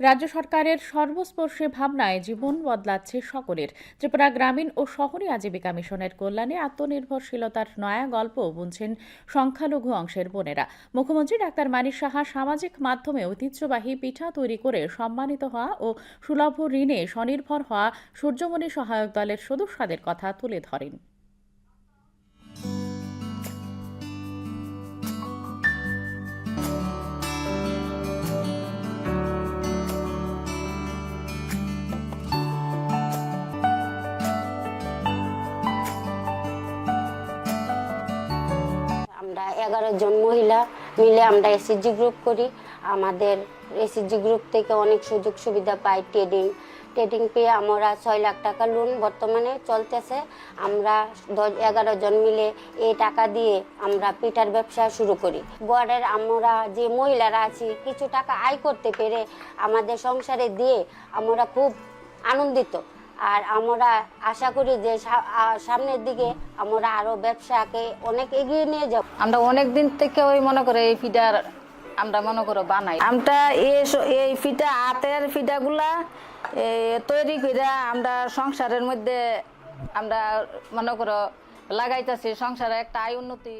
রাজ্য সরকারের সর্বস্পর্শী ভাবনায় জীবন বদলাচ্ছে সকলের। ত্রিপুরা গ্রামীণ ও শহরী আজীবিকা মিশনের কল্যাণে আত্মনির্ভরশীলতার নয়া গল্প বুনছেন সংখ্যালঘু অংশের বোনেরা। মুখ্যমন্ত্রী ডাক্তার মানিক সাহা সামাজিক মাধ্যমে ঐতিহ্যবাহী পিঠা তৈরি করে সম্মানিত হওয়া ও সুলভ ঋণে স্বনির্ভর হওয়া সূর্যমণি সহায়ক দলের সদস্যদের কথা তুলে ধরেন। আমরা এগারো জন মহিলা মিলে আমরা এসএসজি গ্রুপ করি। আমাদের এসএসজি গ্রুপ থেকে অনেক সুযোগ সুবিধা পাই ট্রেডিং ট্রেডিং পেয়ে আমরা ছয় লাখ টাকা লোন বর্তমানে চলতেছে। আমরা দশ, এগারো জন মিলে এই টাকা দিয়ে আমরা পিঠার ব্যবসা শুরু করি। গড়ের আমরা যে মহিলারা আছি, কিছু টাকা আয় করতে পেরে আমাদের সংসারে দিয়ে আমরা খুব আনন্দিত। আর আমরা আশা করি যে সামনের দিকে আমরা আরও ব্যবসাকে অনেক এগিয়ে নিয়ে যাব। আমরা অনেক দিন থেকে ওই মনে করে এই ফিডার আমরা মনে করো বানাই। আমরা এই ফিটা হাতের ফিডাগুলা এ, তৈরি করে আমরা সংসারের মধ্যে আমরা মনে করো লাগাইতেছি। সংসারে একটা আয় উন্নতি